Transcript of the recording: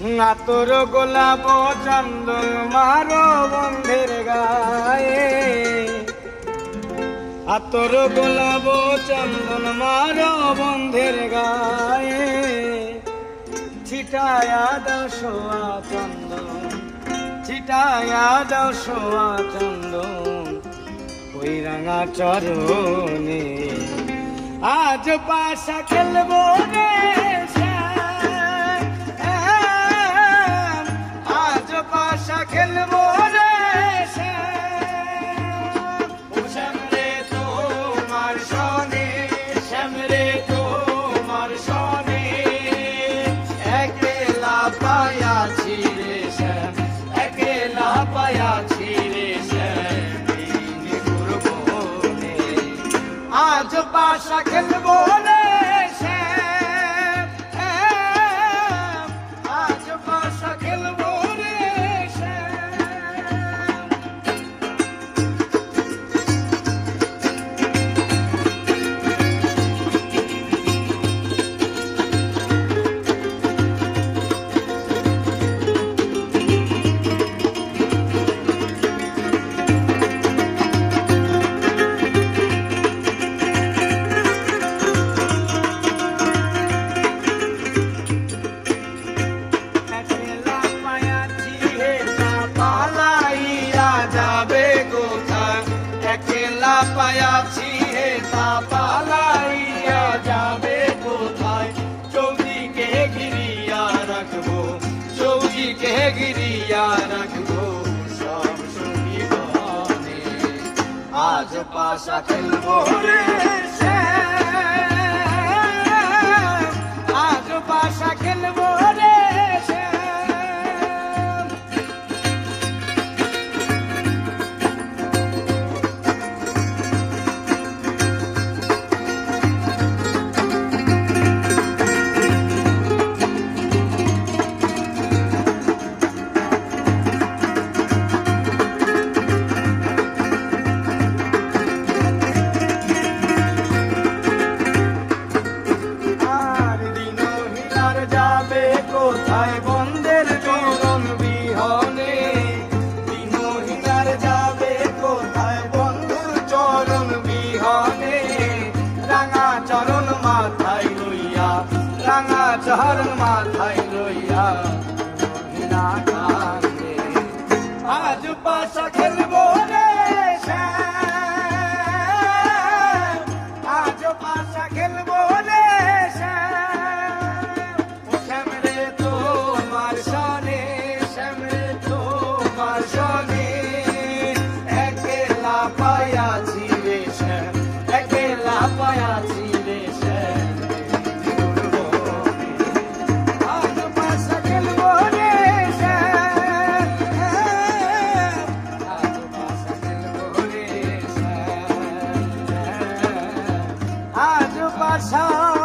না তোর গোলাপ চন্দন মারো বন্ধের গায়ে। আতর গোলাপ চন্দন মারো বন্ধের গায়ে। ছিটায়া দশোয়া চন্দন, ছিটায়া দশোয়া চন্দন, ওই রাঙা চরণে। আজ পাশা খেলব রে। আজ পাশা খেলব রে পালাইয়া যাবে কোথায়? একলা পায়াছি হে তা পালাইয়া যাবে কোথায়? চৌদিকে ঘিরিয়া রাখব, চৌদিকে ঘিরিয়া রাখব, সব সঙ্গী আজ পাশা খেলব রে। চরণ মাথায় লইয়া দিনহীনা কান্দে আজ পাশা খেলব রে। আজ পাশা খেলব রে শ্যাম। ও শ্যাম রে তোমার সনে, শ্যাম রে তোমার সনে। একলা পায়াছি pasar.